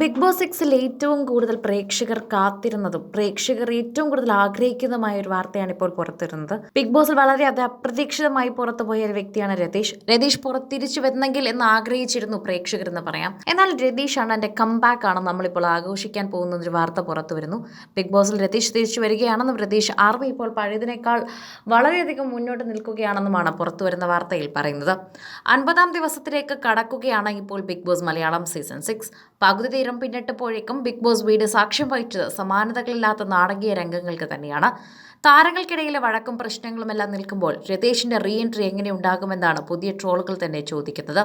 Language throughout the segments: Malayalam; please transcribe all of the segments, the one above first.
ബിഗ് ബോസ് സിക്സിൽ ഏറ്റവും കൂടുതൽ പ്രേക്ഷകർ കാത്തിരുന്നതും പ്രേക്ഷകർ ഏറ്റവും കൂടുതൽ ആഗ്രഹിക്കുന്നതുമായ ഒരു വാർത്തയാണ് ഇപ്പോൾ പുറത്തിരുന്നത്. ബിഗ് ബോസിൽ വളരെ അത് അപ്രതീക്ഷിതമായി പുറത്തുപോയ ഒരു വ്യക്തിയാണ് രതീഷ്. രതീഷ് പുറത്തിരിച്ചു വരുന്നെങ്കിൽ എന്ന് ആഗ്രഹിച്ചിരുന്നു പ്രേക്ഷകർ എന്ന് പറയാം. എന്നാൽ രതീഷാണ് എന്റെ കംബാക്ക് ആണ് നമ്മളിപ്പോൾ ആഘോഷിക്കാൻ പോകുന്ന ഒരു വാർത്ത പുറത്തു വരുന്നു. ബിഗ് ബോസിൽ രതീഷ് തിരിച്ചു വരികയാണെന്നും രതീഷ് ആർമി ഇപ്പോൾ പഴയതിനേക്കാൾ വളരെയധികം മുന്നോട്ട് നിൽക്കുകയാണെന്നുമാണ് പുറത്തു വരുന്ന വാർത്തയിൽ പറയുന്നത്. അൻപതാം ദിവസത്തിലേക്ക് കടക്കുകയാണ് ഇപ്പോൾ Big Boss Malayalam season six. പകുതി തീരം പിന്നിട്ടപ്പോഴേക്കും ബിഗ് ബോസ് വീട് സാക്ഷ്യം വഹിച്ചത് സമാനതകളില്ലാത്ത നാടകീയ രംഗങ്ങൾക്ക് തന്നെയാണ്. താരങ്ങൾക്കിടയിലെ വഴക്കും പ്രശ്നങ്ങളുമെല്ലാം നിൽക്കുമ്പോൾ രതീഷിന്റെ റീ എൻട്രി എങ്ങനെ ഉണ്ടാകുമെന്നാണ് പുതിയ ട്രോളുകൾ തന്നെ ചോദിക്കുന്നത്.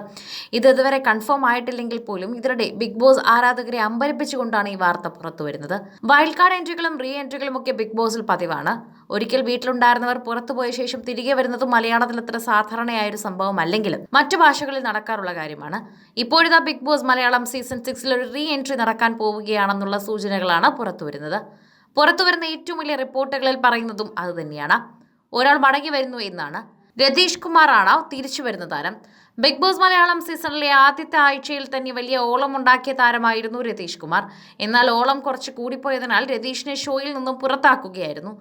ഇത് ഇതുവരെ കൺഫേം ആയിട്ടില്ലെങ്കിൽ പോലും ഇതിനിടെ ബിഗ് ബോസ് ആരാധകരെ അമ്പരിപ്പിച്ചുകൊണ്ടാണ് ഈ വാർത്ത പുറത്തു വരുന്നത് വൈൽഡ് കാർഡ് എൻട്രികളും റീ എൻട്രികളും ഒക്കെ ബിഗ് ബോസിൽ പതിവാണ്. ഒരിക്കൽ വീട്ടിലുണ്ടായിരുന്നവർ പുറത്തുപോയ ശേഷം തിരികെ വരുന്നത് മലയാളത്തിൽ അത്ര സാധാരണയായ ഒരു സംഭവമല്ലെങ്കിലും മറ്റു ഭാഷകളിൽ നടക്കാറുള്ള കാര്യമാണ്. ഇപ്പോഴിതാ ബിഗ് ബോസ് മലയാളം സീസൺ സിക്സിൽ ഒരു റീ എൻട്രി നടക്കാൻ പോവുകയാണെന്നുള്ള സൂചനകളാണ് പുറത്തുവരുന്നത് പുറത്തുവരുന്ന ഏറ്റവും വലിയ റിപ്പോർട്ടുകളിൽ പറയുന്നതും അതുതന്നെയാണ് ഒരാൾ മടങ്ങി വരുന്നു എന്നാണ്. രതീഷ് കുമാറാണ് തിരിച്ചു വരുന്ന താരം? ബിഗ് ബോസ് മലയാളം സീസണിലെ ആദ്യത്തെ ആഴ്ചയിൽ തന്നെ വലിയ ഓളം ഉണ്ടാക്കിയ താരമായിരുന്നു രതീഷ് കുമാർ. എന്നാൽ ഓളം കുറച്ച് കൂടിപ്പോയതിനാൽ രതീഷിനെ ഷോയിൽ നിന്നും പുറത്താക്കുകയായിരുന്നു.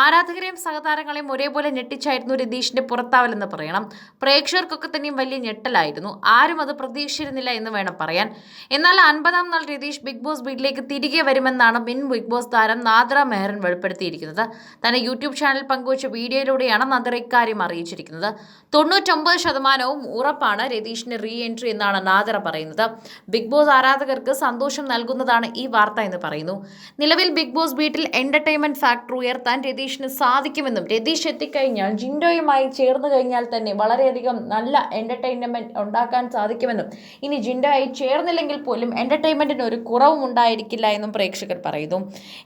ആരാധകരെയും സഹതാരങ്ങളെയും ഒരേപോലെ ഞെട്ടിച്ചായിരുന്നു രതീഷിന്റെ പുറത്താവലെന്ന് പറയണം. പ്രേക്ഷകർക്കൊക്കെ തന്നെയും വലിയ ഞെട്ടലായിരുന്നു. ആരും അത് പ്രതീക്ഷിച്ചിരുന്നില്ല എന്ന് വേണം പറയാൻ. എന്നാൽ അൻപതാം നാൾ രതീഷ് ബിഗ് ബോസ് വീട്ടിലേക്ക് തിരികെ വരുമെന്നാണ് മിൻ ബിഗ് ബോസ് താരം നാദ്ര മെഹ്റൻ വെളിപ്പെടുത്തിയിരിക്കുന്നത്. തന്റെ യൂട്യൂബ് ചാനൽ പങ്കുവച്ച വീഡിയോയിലൂടെയാണ് നാദ്ര ഇക്കാര്യം അറിയിച്ചിരിക്കുന്നത്. തൊണ്ണൂറ്റൊമ്പത് ശതമാനവും ഉറപ്പാണ് രതീഷിന്റെ റീ എൻട്രി എന്നാണ് നാദറ പറയുന്നത്. ബിഗ് ബോസ് ആരാധകർക്ക് സന്തോഷം നൽകുന്നതാണ് ഈ വാർത്ത എന്ന് പറയുന്നു. നിലവിൽ ബിഗ് ബോസ് വീട്ടിൽ എന്റർടൈൻമെന്റ് ഫാക്ടർ ഉയർത്താൻ രതീഷിന് സാധിക്കുമെന്നും രതീഷ് എത്തിക്കഴിഞ്ഞാൽ ജിൻഡോയുമായി ചേർന്ന് കഴിഞ്ഞാൽ തന്നെ വളരെയധികം നല്ല എന്റർടൈൻമെന്റ് ഉണ്ടാക്കാൻ സാധിക്കുമെന്നും. ഇനി ജിൻഡോയായി ചേർന്നില്ലെങ്കിൽ പോലും എന്റർടൈൻമെന്റിന് ഒരു കുറവും ഉണ്ടായിരിക്കില്ല എന്നും പ്രേക്ഷകർ പറയുന്നു.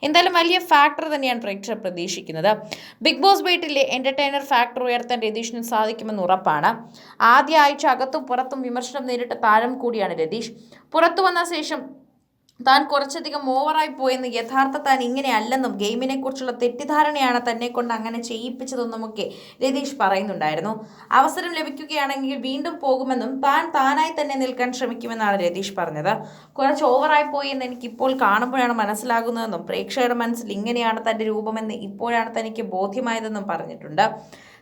എന്തായാലും വലിയ ഫാക്ടർ തന്നെയാണ് പ്രേക്ഷകർ പ്രതീക്ഷിക്കുന്നത്. ബിഗ് ബോസ് വീട്ടിലെ എന്റർടൈനർ ഫാക്ടർ ഉയർത്താൻ രതീഷിന് സാധിക്കുമെന്ന് ഉറപ്പാണ്. ആദ്യ ആഴ്ച അകത്തും പുറത്തും വിമർശനം നേരിട്ട താരം കൂടിയാണ് രതീഷ്. പുറത്തു വന്ന ശേഷം താൻ കുറച്ചധികം ഓവറായി പോയെന്ന് യഥാർത്ഥ താൻ ഇങ്ങനെയല്ലെന്നും ഗെയിമിനെ കുറിച്ചുള്ള തെറ്റിദ്ധാരണയാണ് തന്നെ കൊണ്ട് അങ്ങനെ ചെയ്യിപ്പിച്ചതെന്നുമൊക്കെ രതീഷ് പറയുന്നുണ്ടായിരുന്നു. അവസരം ലഭിക്കുകയാണെങ്കിൽ വീണ്ടും പോകുമെന്നും താൻ താനായി തന്നെ നിൽക്കാൻ ശ്രമിക്കുമെന്നാണ് രതീഷ് പറഞ്ഞത്. കുറച്ച് ഓവറായി പോയി എന്ന് എനിക്ക് ഇപ്പോൾ കാണുമ്പോഴാണ് മനസ്സിലാകുന്നതെന്നും പ്രേക്ഷകരുടെ മനസ്സിൽ ഇങ്ങനെയാണ് തന്റെ രൂപമെന്ന് ഇപ്പോഴാണ് തനിക്ക് ബോധ്യമായതെന്നും പറഞ്ഞിട്ടുണ്ട്.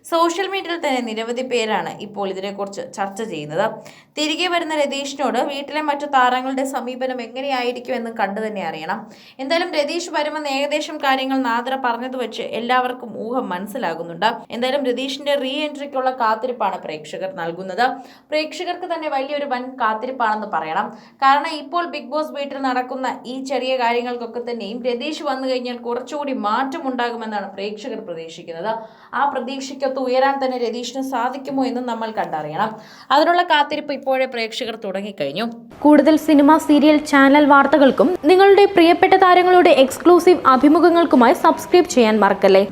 സോഷ്യൽ മീഡിയയിൽ തന്നെ നിരവധി പേരാണ് ഇപ്പോൾ ഇതിനെക്കുറിച്ച് ചർച്ച ചെയ്യുന്നത്. തിരികെ വരുന്ന രതീഷിനോട് വീട്ടിലെ മറ്റു താരങ്ങളുടെ സമീപനം എങ്ങനെയായിരിക്കും എന്ന് കണ്ടു തന്നെ അറിയണം. എന്തായാലും രതീഷ് വരുമെന്ന് ഏകദേശം കാര്യങ്ങൾ നാദ്ര പറഞ്ഞത് വെച്ച് എല്ലാവർക്കും ഊഹം മനസ്സിലാകുന്നുണ്ട്. എന്തായാലും രതീഷിന്റെ റീ എൻട്രിക്കുള്ള കാത്തിരിപ്പാണ് പ്രേക്ഷകർ നൽകുന്നത്. പ്രേക്ഷകർക്ക് തന്നെ വലിയൊരു വൻ കാത്തിരിപ്പാണെന്ന് പറയണം. കാരണം ഇപ്പോൾ ബിഗ് ബോസ് വീട്ടിൽ നടക്കുന്ന ഈ ചെറിയ കാര്യങ്ങൾക്കൊക്കെ തന്നെയും രതീഷ് വന്നു കഴിഞ്ഞാൽ കുറച്ചുകൂടി മാറ്റം ഉണ്ടാകുമെന്നാണ് പ്രേക്ഷകർ പ്രതീക്ഷിക്കുന്നത്. ആ പ്രതീക്ഷയ്ക്കൊത്ത് ഉയരാൻ തന്നെ രതീഷിന് സാധിക്കുമോ എന്ന് നമ്മൾ കണ്ടറിയണം. അതിനുള്ള കാത്തിരിപ്പ് ഇപ്പോഴേ പ്രേക്ഷകർ തുടങ്ങിക്കഴിഞ്ഞു. കൂടുതൽ സിനിമ സീരിയൽ ചാനൽ വാർത്തകൾക്കും നിങ്ങളുടെ പ്രിയപ്പെട്ട താരങ്ങളുടെ എക്സ്ക്ലൂസീവ് അഭിമുഖങ്ങൾക്കുമായി സബ്സ്ക്രൈബ് ചെയ്യാൻ മറക്കല്ലേ?